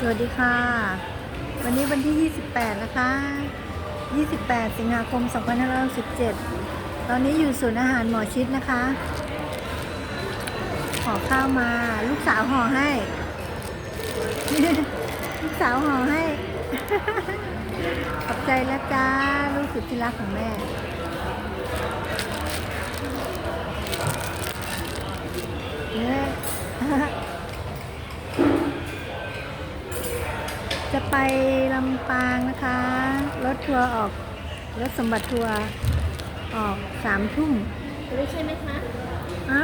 สวัสดีค่ะ วันนี้วันที่ 28 นะคะ 28 สิงหาคม 2567ตอนนี้อยู่ศูนย์อาหารหมอชิดนะคะห่อข้าวมาลูกสาวห่อให้ ลูกสาวห่อให้ ขอบใจแล้วจ้า ลูกสุดที่รักของแม่ เนี่ย จะไปลำปางนะคะ รถทัวร์ออก รถสมบัติทัวร์ออกสามทุ่มไม่ใช่ไหมคะอะ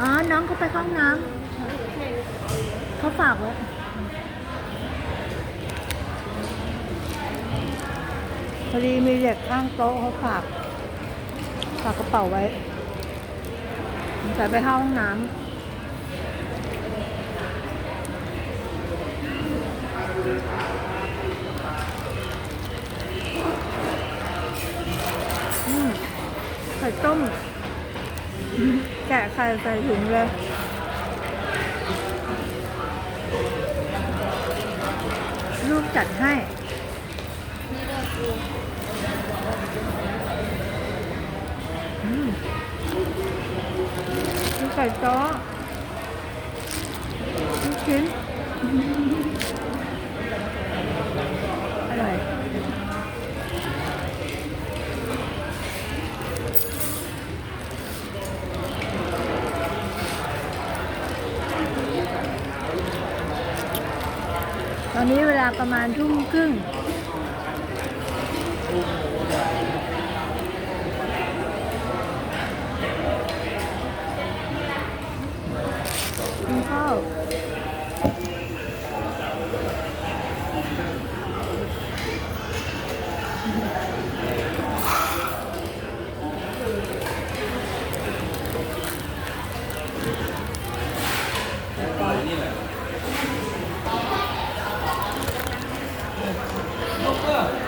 อ๋อ น้องเขาไปเข้าห้องน้ใช่ำเขาฝากไว้พอดีมีเด็กข้างโต๊ะเขาฝาก ฝากกระเป๋าไว้ใส่ไปเข้าห้องน้ำ ไข่ต้ม แกะไข่ใส่ถุงเลยลูกจัดให้ไก่จ้อลูกชิ้น อร่อย ตอนนี้เวลาประมาณทุ่มครึ่ง 어,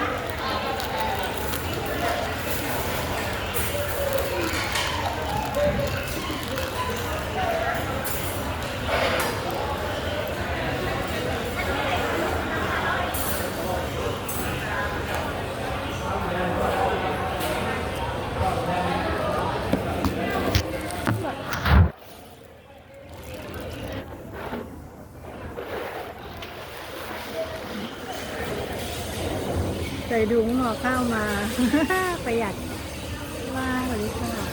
ใส่ถุงห่อข้าวมา ประหยัดมากเลยค่ะ